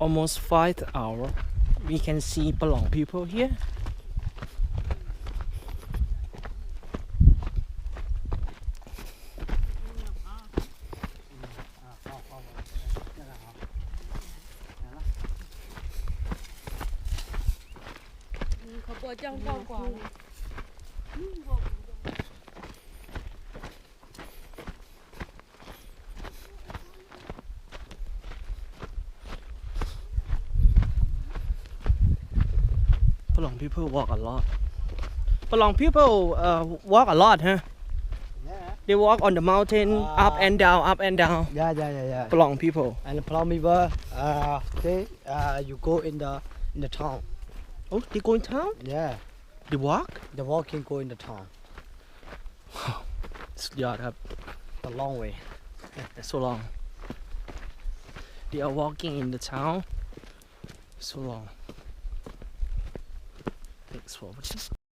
almost five hour. We can see Palong people here. Ừ, เ long people walk a lot. long people uh, walk a lot, huh? Yeah. They walk on the mountain, uh, up and down, up and down. Yeah, yeah, yeah, yeah. Palong people. And the Palong people, uh, they, uh, you go in the in the town. Oh, they go in town? Yeah. They walk? They walk and go in the town. It's yard up. A long way. so long. They are walking in the town. So long. Thanks for watching.